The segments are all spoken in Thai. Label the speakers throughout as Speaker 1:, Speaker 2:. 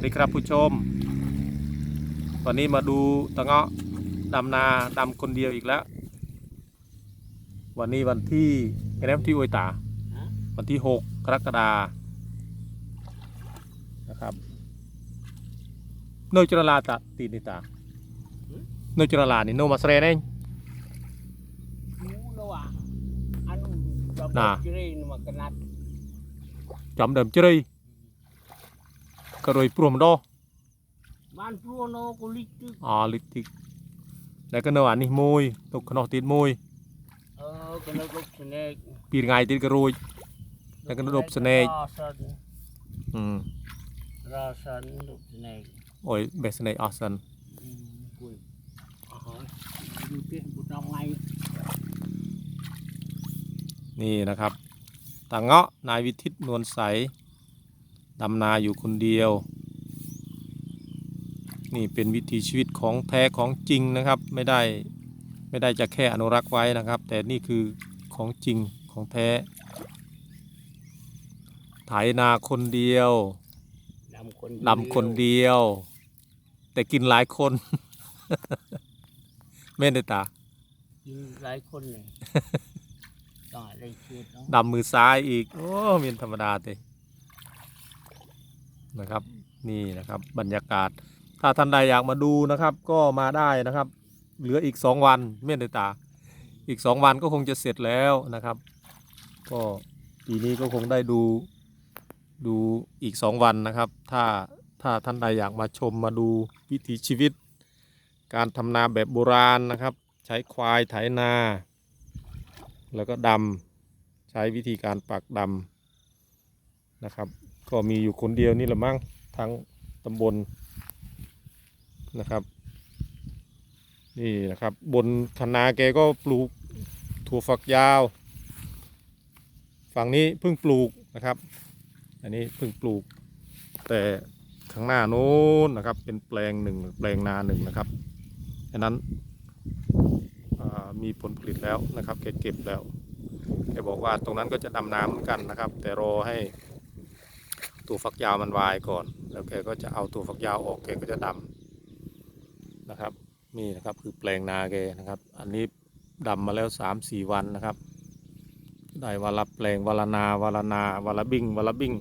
Speaker 1: วัสดีครับผู้ชม วันนี้มาดูตะเงาะดำนาดำคนเดียวอีกแล้ว วันนี้วันที่ไอ้นั่นที่อวยตา
Speaker 2: ฮะ
Speaker 1: วันที่หกกรกฎานะครับโนจรลาตะตีนิตาโนจรลานี่โนมาสเรนเอง
Speaker 2: Mũ đâu à? Ăn cho
Speaker 1: Nà.
Speaker 2: bột chiri mà cái nát
Speaker 1: จำเดิมเจริญ กระโดยปรวมดอ
Speaker 2: ban chua nó có lít chứ
Speaker 1: อ๋อลิติกแล้วก็เนื้ออันนี้มวยตกขนมติดมวย
Speaker 2: ờ cái nó có snake
Speaker 1: ปีนไงติดกระโรย Nó có đục snake.
Speaker 2: ra sân
Speaker 1: อืม
Speaker 2: ra sân đục snake
Speaker 1: โอ้ยเบสเนออสัน
Speaker 2: ừ cùi ờ đi tiếp một trong ngay
Speaker 1: นี่นะครับตาเงาะนายวิทิตนวลใส ดำนาอยู่คนเดียว นี่เป็นวิถีชีวิตของแท้ของจริงนะครับ ไม่ได้ไม่ได้จะแค่อนุรักษ์ไว้นะครับ แต่นี่คือของจริงของแท้ไถนาคนเดียว
Speaker 2: làm con
Speaker 1: ดำคนเดียว แต่กินหลายคนแม่นได้ตา
Speaker 2: lái con này rồi đây chết nó
Speaker 1: ดำมือซ้ายอีก โอ้เมียนธรรมดาเต นะครับ นี่นะครับบรรยากาศ ถ้าท่านใดอยากมาดูนะครับ ก็มาได้นะครับ เหลืออีกสองวันเมียนได้ตา อีกสองวันก็คงจะเสร็จแล้วนะครับ ก็ปีนี้ก็คงได้ดูดูอีกสองวันนะครับ ถ้าถ้าท่านใดอยากมาชมมาดูวิถีชีวิต การทำนาแบบโบราณนะครับ ใช้ควายไถนา แล้วก็ดำใช้วิธีการปักดำ นะครับ ก็มีอยู่คนเดียวนี่แหละมั้งทั้งตำบลนะครับ นี่นะครับ บนคณาแกก็ปลูกถั่วฝักยาว ฝั่งนี้เพิ่งปลูกนะครับ อันนี้เพิ่งปลูก แต่ข้างหน้าโน้นนะครับ เป็นแปลงหนึ่งแปลงนาหนึ่งนะครับอันนั้นมีผลผลิตแล้วนะครับแกเก็บแล้วแกบอกว่าตรงนั้นก็จะดำน้ำเหมือนกันนะครับ แต่รอให้ ตัวฝักยาวมันวายก่อน แล้วแกก็จะเอาตัวฝักยาวออกแกก็จะดำนะครับ นี่นะครับคือแปลงนาแกนะครับ อันนี้ดำมาแล้วสามสี่วันนะครับ ได้วันละแปลงวันละนาวันละนาวันละบิ้งวันละบิ้ง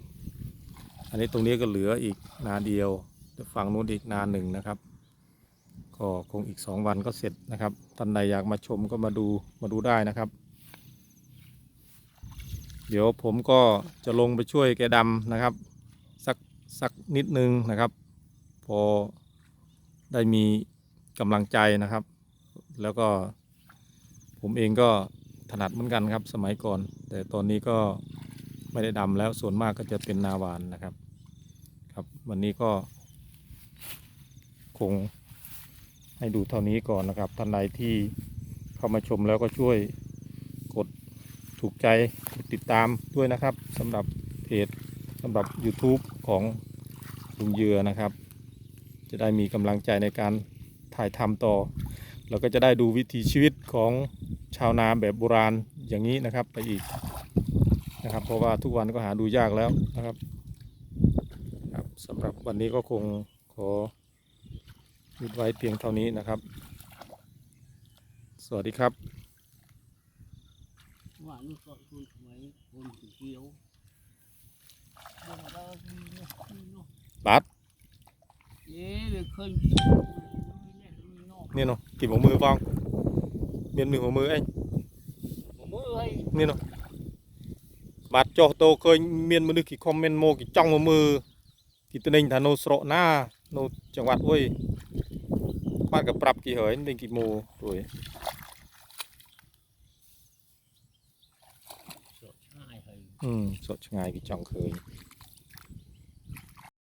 Speaker 1: อันนี้ตรงนี้ก็เหลืออีกนาเดียวฝั่งนู้นอีกนาหนึ่งนะครับ ก็คงอีกสองวันก็เสร็จนะครับท่านใดอยากมาชมก็มาดูมาดูได้นะครับ เดี๋ยวผมก็จะลงไปช่วยแกดำนะครับ สักนิดนึงนะครับ พอได้มีกำลังใจนะครับ แล้วก็ผมเองก็ถนัดเหมือนกันครับสมัยก่อน แต่ตอนนี้ก็ไม่ได้ดำแล้วส่วนมากก็จะเป็นนาวานนะครับ ครับวันนี้ก็คงให้ดูเท่านี้ก่อนนะครับท่านใดที่เข้ามาชมแล้วก็ช่วยกดถูกใจกดติดตามด้วยนะครับสำหรับเพจำหรับ YouTube ของลุงเยือนะครับ จะได้มีกำลังใจในการถ่ายทำต่อ แล้วก็จะได้ดูวิถีชีวิตของชาวนาแบบโบราณอย่างนี้นะครับไปอีกนะครับ เพราะว่าทุกวันก็หาดูยากแล้วนะครับครับสำหรับวันนี้ก็คงขอหยุดไว้เพียงเท่านี้นะครับ สวัสดีครับ
Speaker 2: mà nó sợ tôi mấy con chỉ chiếu nhưng nó
Speaker 1: บัส
Speaker 2: thế được khơi
Speaker 1: นี่เนาะกี่หัวมือฟองเมียนมือหัวมือเอง
Speaker 2: mưa hay
Speaker 1: นี่เนาะบาดจอโตเคยเมียนมือนึกกี่คอมเมนต์โมกี่จ้องหัวมือกี่ตัวนึงทาโนสโรหน้าโนจังหวัดเว้ยบ้านกับปรับกี่เหยเป็นกี่โ